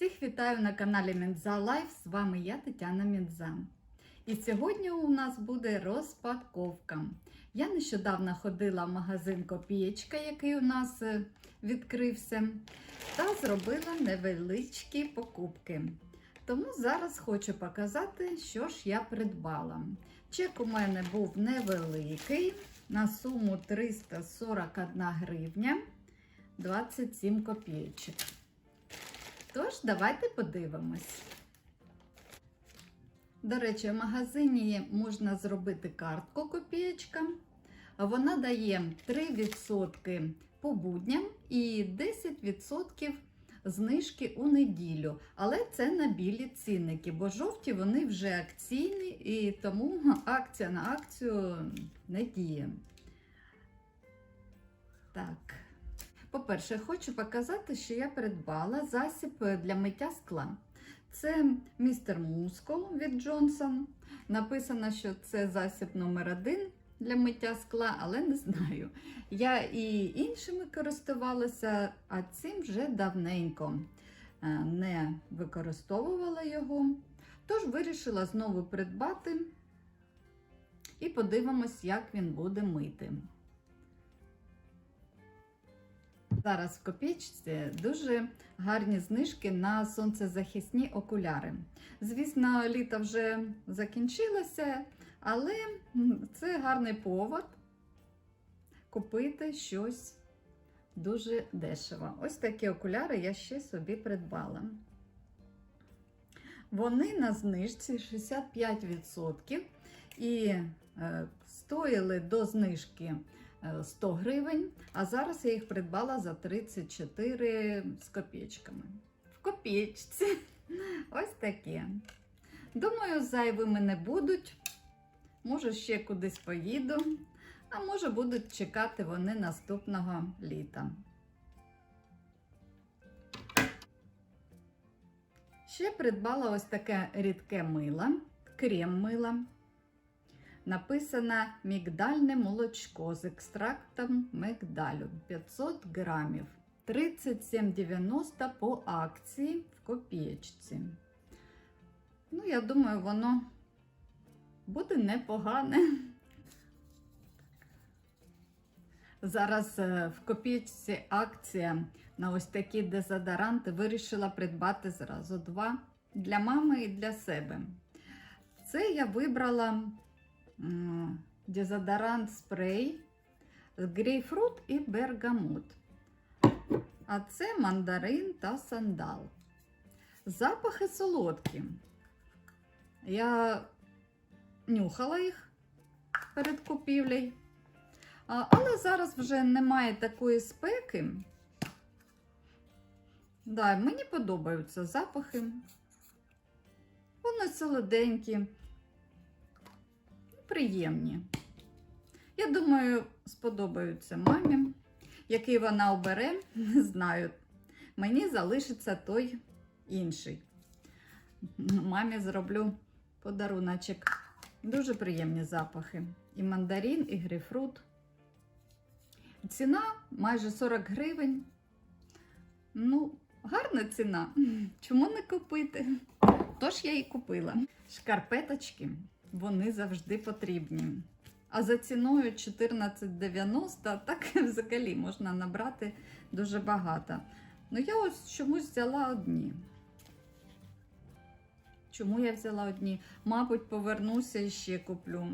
Всіх вітаю на каналі Мінза Лайф. З вами я, Тетяна Мінза. І сьогодні у нас буде розпаковка. Я нещодавно ходила в магазин Копієчка, який у нас е, відкрився, та зробила невеличкі покупки. Тому зараз хочу показати, що ж я придбала. Чек у мене був невеликий на суму 341 гривня 27 копійочок. Тож, давайте подивимось. До речі, в магазині можна зробити картку копієчка. Вона дає 3% по будням і 10% знижки у неділю. Але це на білі цінники, бо жовті вони вже акційні, і тому акція на акцію не діє. Так. По-перше, хочу показати, що я придбала засіб для миття скла. Це містер Мускул від Джонсон. Написано, що це засіб номер один для миття скла, але не знаю. Я і іншими користувалася, а цим вже давненько е, не використовувала його. Тож вирішила знову придбати і подивимось, як він буде мити. Зараз в копійці дуже гарні знижки на сонцезахисні окуляри. Звісно, літо вже закінчилося, але це гарний повод купити щось дуже дешево. Ось такі окуляри я ще собі придбала. Вони на знижці 65% і е, стоїли до знижки 100 гривень, а зараз я їх придбала за 34 з копійками. В копійці. Ось такі. Думаю, зайвими не будуть. Може, ще кудись поїду, а може, будуть чекати вони наступного літа. Ще придбала ось таке рідке мило, крем мила. Написано мігдальне молочко з екстрактом мигдалю 500 грамів. 37,90 по акції в копієчці. Ну, я думаю, воно буде непогане. Зараз е, в копійці акція на ось такі дезодоранти вирішила придбати зразу два для мами і для себе. Це я вибрала дезодорант спрей, грейпфрут і бергамот. А це мандарин та сандал. Запахи солодкі. Я нюхала їх перед купівлею. Але зараз вже немає такої спеки. Да, мені подобаються запахи. Вони солоденькі приємні. Я думаю, сподобаються мамі. Який вона обере, не знаю. Мені залишиться той інший. Мамі зроблю подаруночок. Дуже приємні запахи. І мандарин, і грейпфрут. Ціна майже 40 гривень. Ну, гарна ціна. Чому не купити? Тож я і купила. Шкарпеточки вони завжди потрібні. А за ціною 14,90 так взагалі можна набрати дуже багато. Ну, я ось чомусь взяла одні. Чому я взяла одні? Мабуть, повернуся і ще куплю.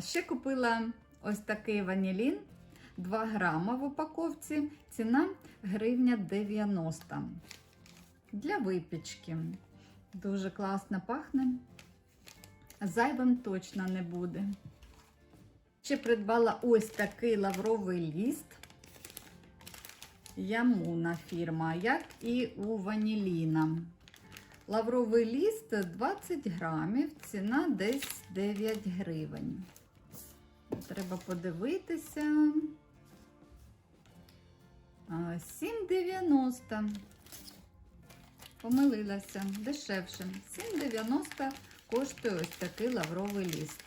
Ще купила ось такий ванілін 2 грама в упаковці. Ціна гривня 90 для випічки. Дуже класно пахне. Зайвим точно не буде. Ще придбала ось такий лавровий ліст. Ямуна фірма, як і у ваніліна. Лавровий ліст 20 грамів, ціна десь 9 гривень. Треба подивитися. 7,90. Помилилася, дешевше. 7,90 коштує ось такий лавровий ліст.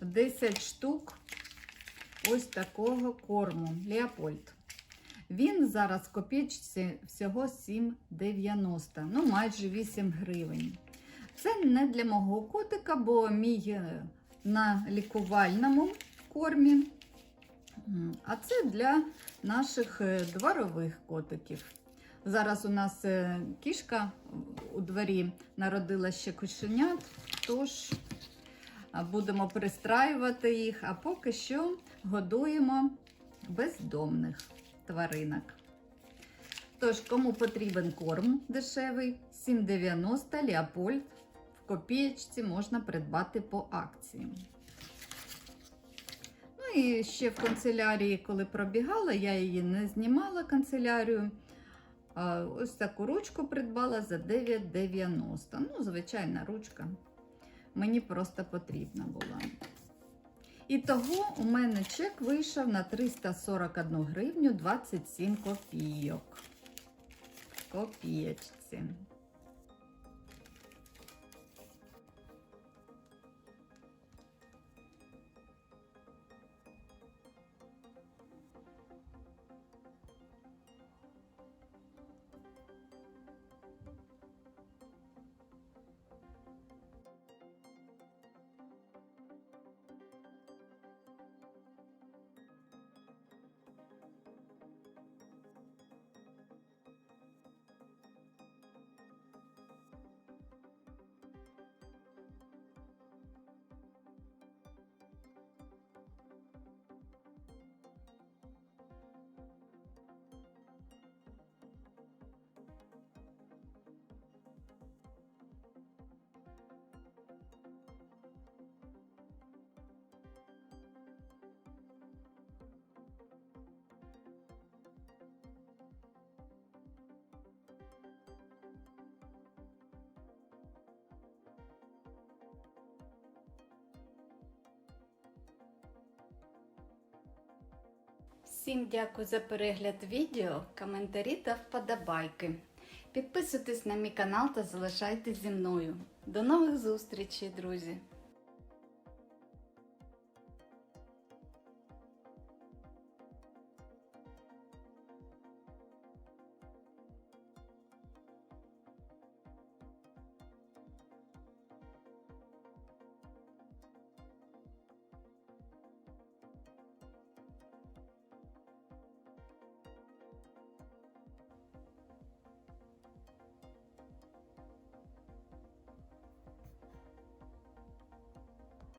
10 штук ось такого корму Леопольд. Він зараз в копійці всього 7,90, ну майже 8 гривень. Це не для мого котика, бо мій е, на лікувальному кормі. А це для наших е, дворових котиків. Зараз у нас е, кішка у дворі народила ще кошенят, тож будемо пристраювати їх, а поки що годуємо бездомних тваринок. Тож, кому потрібен корм дешевий, 7,90 Леопольд в копієчці можна придбати по акції. Ну і ще в канцелярії, коли пробігала, я її не знімала канцелярію. А Ось таку ручку придбала за 9,90. Ну, звичайна ручка. Мені просто потрібна була. І того у мене чек вийшов на 341 гривню 27 копійок. Копієчці. Всім дякую за перегляд відео, коментарі та вподобайки. Підписуйтесь на мій канал та залишайтесь зі мною. До нових зустрічей, друзі!